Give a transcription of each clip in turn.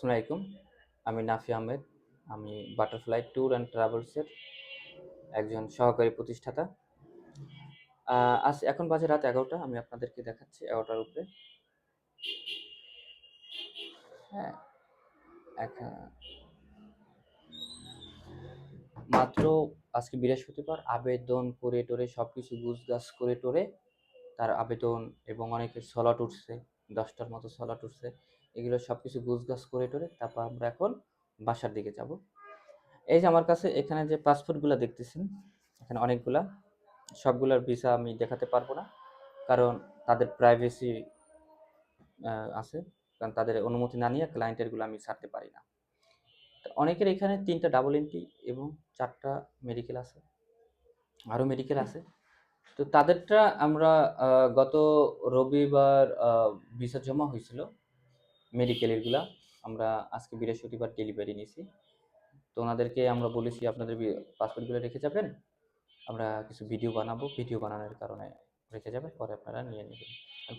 আসসালামু আলাইকুম। আমি নাফি আহমেদ। আমি বাটারফ্লাই ট্যুর অ্যান্ড ট্রাভেলসের একজন সহকারী প্রতিষ্ঠাতা। আজ এখন বাজে রাত এগারোটা। আমি আপনাদেরকে দেখাচ্ছি এগারোটার উপরে। হ্যাঁ মাত্র আজকে বৃহস্পতিবার। আবেদন করে টোরে সব কিছু গুছগাছ করে টোরে তার আবেদন এবং অনেকে সলাট উঠছে। দশটার মতো সলাট উঠছে। এগুলো সব কিছু গুছগাছ করে টোরে তারপর আমরা এখন বাসার দিকে যাব। এই যে আমার কাছে এখানে যে পাসপোর্টগুলো দেখতেছেন, এখানে অনেকগুলা। সবগুলোর ভিসা আমি দেখাতে পারব না, কারণ তাদের প্রাইভেসি আছে। কারণ তাদের অনুমতি না নিয়ে ক্লায়েন্টেরগুলো আমি ছাড়তে পারি না। অনেকের এখানে তিনটা ডাবল এন্ট্রি এবং চারটা মেডিকেল আছে, আরও মেডিকেল আছে। তো তাদেরটা আমরা গত রবিবার ভিসা জমা হয়েছিল। মেডিকেলেরগুলা আমরা আজকে বৃহস্পতিবার ডেলিভারি নিয়েছি তো ওনাদেরকে আমরা বলেছি, আপনাদের পাসপোর্টগুলো রেখে যাবেন। আমরা কিছু ভিডিও বানাবো। ভিডিও বানানোর কারণে রেখে যাবেন। পরে আপনারা নিয়ে নেবেন।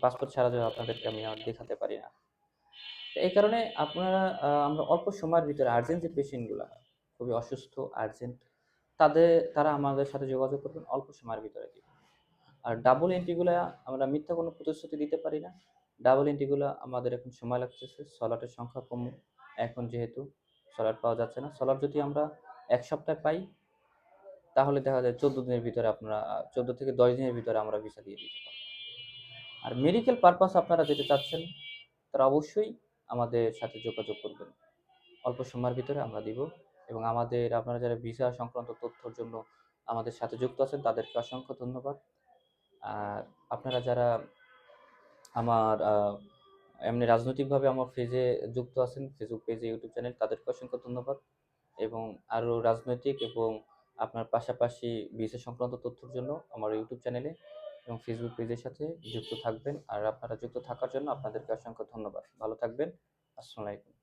পাসপোর্ট ছাড়া আপনাদেরকে আমি আর দেখাতে পারি না। এই কারণে আপনারা আমরা অল্প সময়ের ভিতরে আর্জেন্ট যে পেশেন্টগুলো খুবই অসুস্থ আর্জেন্ট তাদের, তারা আমাদের সাথে যোগাযোগ করবেন। অল্প সময়ের ভিতরে আর ডাবল এন্ট্রিগুলো আমরা মিথ্যা কোনো প্রতিশ্রুতি দিতে পারি না। ডাবল এন্ট্রিগুলো আমাদের এখন সময় লাগতেছে। সলাটের সংখ্যা কম। এখন যেহেতু সলাট পাওয়া যাচ্ছে না। সলাট যদি আমরা এক সপ্তাহ পাই, তাহলে দেখা যায় চোদ্দ দিনের ভিতরে আপনারা, চোদ্দ থেকে দশ দিনের ভিতরে আমরা ভিসা দিয়ে দিতে পারব। আর মেডিকেল পারপাস আপনারা যেতে চাচ্ছেন, তারা অবশ্যই আমাদের সাথে যোগাযোগ করবেন। অল্প সময়ের ভিতরে আমরা দিব এবং আমাদের, আপনারা যারা ভিসা সংক্রান্ত তথ্যর জন্য আমাদের সাথে যুক্ত আছেন, তাদেরকে অসংখ্য ধন্যবাদ। আর আপনারা যারা আমার এমনি রাজনৈতিকভাবে আমার পেজে যুক্ত আছেন ফেসবুক পেজে ইউটিউব চ্যানেল তাদেরকে অসংখ্য ধন্যবাদ। এবং আরও রাজনৈতিক এবং আপনার পাশাপাশি বিশেষ সংক্রান্ত তথ্যের জন্য আমার ইউটিউব চ্যানেলে এবং ফেসবুক পেজের সাথে যুক্ত থাকবেন। আর আপনারা যুক্ত থাকার জন্য আপনাদেরকে অসংখ্য ধন্যবাদ। ভালো থাকবেন। আসসালামু আলাইকুম।